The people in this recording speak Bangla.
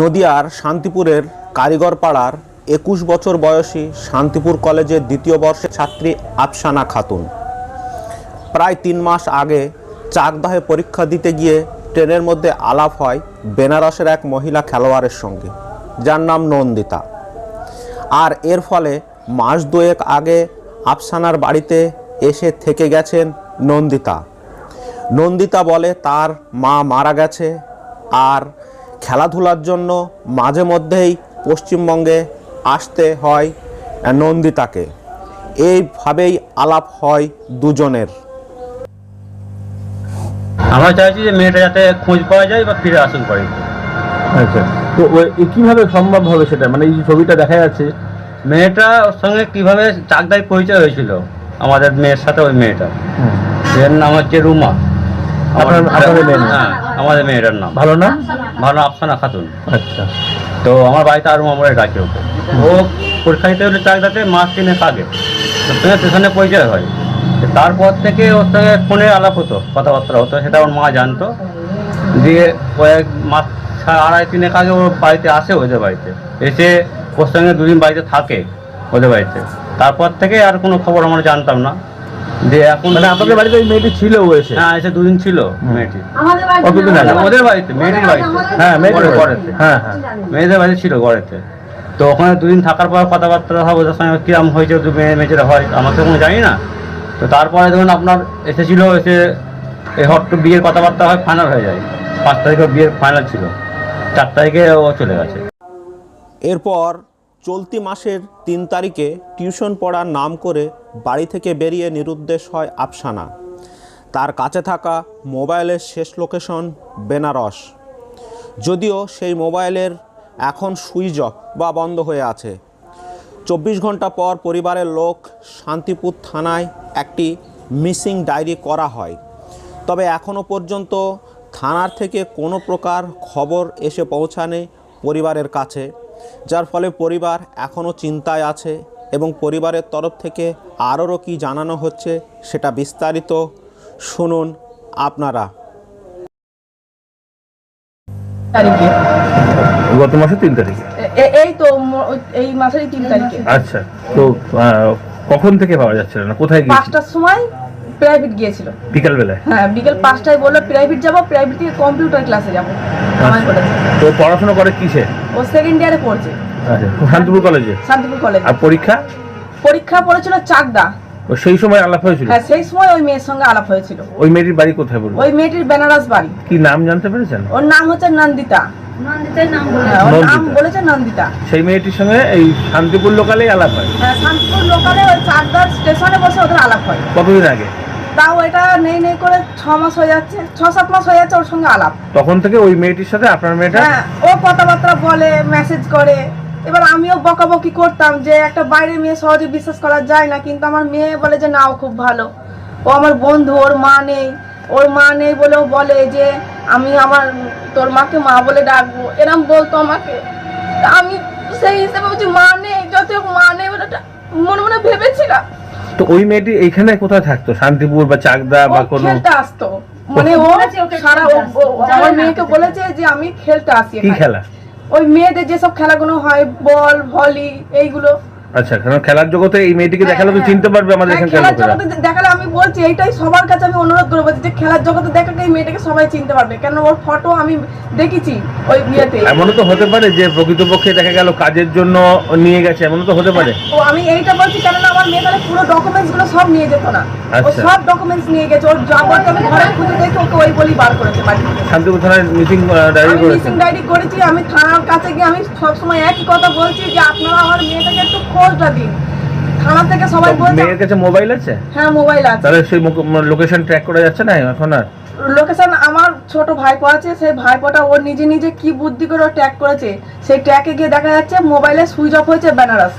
নদিয়ার শান্তিপুরের কারিগর পাড়ার একুশ বছর বয়সী শান্তিপুর কলেজের দ্বিতীয় বর্ষের ছাত্রী আফসানা খাতুন। প্রায় তিন মাস আগে চাকদাহে পরীক্ষা দিতে গিয়ে ট্রেনের মধ্যে আলাপ হয় বেনারসের এক মহিলা খেলোয়াড়ের সঙ্গে, যার নাম নন্দিতা। আর এর ফলে মাস দুয়েক আগে আফসানার বাড়িতে এসে থেকে গেছেন নন্দিতা। নন্দিতা বলে তার মা মারা গেছে, আর খেলাধুলার জন্য মাঝে মধ্যেই পশ্চিমবঙ্গে আসতে হয় নন্দিতাকে। এইভাবেই আলাপ হয় দুজনের। আমরা চাইছি যে মেয়েটা যাতে খোঁজ পাওয়া যায় বা ফিরে আসুক বাড়িতে। আচ্ছা তো কীভাবে সম্ভব হবে সেটা? মানে এই যে ছবিটা দেখা যাচ্ছে মেয়েটা ওর সঙ্গে কীভাবে চাকদায় পরিচয় হয়েছিল? আমাদের মেয়ের সাথে ওই মেয়েটা। এর নাম হচ্ছে রুমা। আমার- আপনার- মেয়ের নাম? হ্যাঁ আমাদের মেয়েটার নাম। ভালো না? ভালো আফসানা খাতুন। আচ্ছা। তো আমার বাড়িতে আর রুমা বলে ডাকে ওকে। ও পরীক্ষা দিতে হলে চাকদাতে মাস তিনেক আগে। ওর সঙ্গে পরিচয় হয়। তো তারপর থেকে ওর সঙ্গে ফোনে আলাপ হতো কথাবার্তা হতো। সেটা ওর মা জানতো। দিয়ে কয়েক মাস ছা- আড়াই তিনেক আগে ওর বাড়িতে আসে ওদের বাড়িতে। এসে ওর সঙ্গে দুদিন বাড়িতে থাকে ওদের বাড়িতে। তারপর থেকে আর কোনো খবর আমরা জানতাম না। যে এখন মানে আপনাদের বাড়িতে ওই মেয়েটি ছিল ও এসে? হ্যাঁ এসে দুদিন ছিল মেয়েটি। কতদিন আগে? ওদের বাড়িতে মেয়েটির বাড়িতে। হ্যাঁ মেয়েটির বাড়িতে। ঘরেতে হ্যাঁ হ্যাঁ। মেয়েদের বাড়ি ছিল ঘরেতে। তো ওখানে দুদিন থাকার পর কথাবার্তা হবে ওদের সঙ্গে কিরম হয়েছে দু মেয়ে মেয়েরা হয় আমরা তো কোনো জানি না। তো তারপরে ধরুন আপনার এসেছিল এসে এই হট বিয়ের কথাবার্তা হয় ফাইনাল হয়ে যায়। পাঁচ তারিখে বিয়ের ফাইনাল ছিল। চার তারিখে ও চলে গেছে। এরপর চলতি মাসের তিন তারিখে টিউশন পড়ার নাম করে বাড়ি থেকে বেরিয়ে নিরুদ্দেশ হয় আফসানা। তার কাছে থাকা মোবাইলের শেষ লোকেশন বেনারস। যদিও সেই মোবাইলের এখন সুইচ অফ বা বন্ধ হয়ে আছে। চব্বিশ ঘণ্টা পর পরিবারের লোক শান্তিপুর থানায় একটি মিসিং ডায়েরি করা হয়। তবে এখনও পর্যন্ত থানার থেকে কোনো প্রকার খবর এসে পৌঁছানে পরিবারের কাছে। যার ফলে পরিবার এখনও চিন্তায় আছে এবং পরিবারের তরফ থেকে আরও কি জানানো হচ্ছে সেটা বিস্তারিত শুনুন আপনারা। গত মাসে তিন তারিখে? এই তো এই মাসেরই তিন তারিখে। আচ্ছা তো কখন থেকে পাওয়া যাচ্ছিল না? কোথায় পাঁচটার সময় প্রাইভেট গিয়েছিল। বিকাল বেলায় হ্যাঁ বিকেল পাঁচটায় বলল প্রাইভেট যাব প্রাইভেট থেকে কম্পিউটার ক্লাসে যাব। আমায় বলেছে। তো পড়াশোনা করে কিসে? ও সেকেন্ড ইয়ারে পড়ছে। আচ্ছা শান্তিপুর কলেজে শান্তিপুর কলেজ আর পরীক্ষা? পরীক্ষা পড়েছিল চাকদা। সেই সময় আলাপ হয়েছিল? হ্যাঁ সেই সময় ওই মেয়ের সঙ্গে আলাপ হয়েছিল। ওই মেয়েটির বাড়ি কোথায় বলব ওই মেয়েটির বেনারস বাড়ি। কি নাম জানতে পেরেছেন? ওর নাম হচ্ছে নন্দিতা। হ্যাঁ। সেই মেয়েটির সঙ্গে এই শান্তিপুর লোকালেই আলাপ হয়। হ্যাঁ শান্তিপুর লোকালে ওই স্টেশনে বসে ওদের আলাপ হয়। কতদিন আগে? তাও এটা নেই নেই করে ছ মাস হয়ে যাচ্ছে ছ সাত মাস হয়ে যাচ্ছে ওর সঙ্গে আলাপ। তখন থেকে ওই মেয়েটির সাথে আপনার মেয়েটা? হ্যাঁ ও কথাবার্তা বলে মেসেজ করে। এবার আমিও বকাবকি করতাম যে একটা বাইরের মেয়ে সহজে বিশ্বাস করা যায় না কিন্তু আমার মেয়ে বলে যে না ও খুব ভালো। ও আমার বন্ধু ওর মা নেই। ওর মা নেই বলে ও বলে যে আমি আমার তোর মাকে মা বলে ডাকবো। এরম বলতো আমাকে। আমি সেই হিসেবে বলছি মা নেই যত মা নেই বলে মনে মনে ভেবেছিলাম। তো ওই মেয়েটি এইখানে কোথায় থাকতো? শান্তিপুর বা চাকদা বা কোনো খেলতে আসতো। মানে ও সারা আমার মেয়েকে বলেছে যে আমি খেলতে আসি কি খেলা? ওই মেয়েদের যেসব খেলাগুলো হয় বল ভলি এইগুলো আচ্ছা কারণ খেলার জগতে এই মেয়েটিকে দেখালে তো চিনতে পারবে আমাদের হ্যাঁ, এখানকার খেলার লোকেরা। জগতে দেখালে আমি বলছি এইটাই সবার কাছে আমি অনুরোধ করব যে খেলার জগতে দেখালে এই মেয়েটাকে সবাই চিনতে পারবে। কেন ওর ফটো আমি দেখেছি ওই বিয়েতে এমনও তো হতে পারে যে প্রকৃতপক্ষে দেখা গেল কাজের জন্য নিয়ে গেছে এমনও তো হতে পারে। ও আমি এইটা বলছি কেননা আমার মেয়ে তাহলে পুরো ডকুমেন্টসগুলো সব নিয়ে যেত না। ও আচ্ছা। সব ডকুমেন্টস নিয়ে গেছে ওর যাবতীয় আমি ঘরে খুঁজে দেখে ওকে ওই বলি বার করেছে বাড়ি থেকে। শান্তিপুর থানায় মিটিং ডায়েরি আমি করেছেন মিসিং ডায়েরি করেছি আমি থানার কাছে গিয়ে আমি সবসময় একই কথা বলছি যে আপনারা খোঁজটা দিন। থানা থেকে সবাই বলছে মেয়ের কাছে মোবাইল আছে? হ্যাঁ মোবাইল আছে। তাহলে সেই লোকেশন ট্র্যাক করা যাচ্ছে না এখন আর? লোকেশন আমার ছোট ভাইপো আছে সেই ভাইপোটা ওর নিজে নিজে কি বুদ্ধি করে ট্যাগ করেছে। সেই ট্যাগে গিয়ে দেখা যাচ্ছে মোবাইলে সুইচ অফ হয়েছে বেনারস।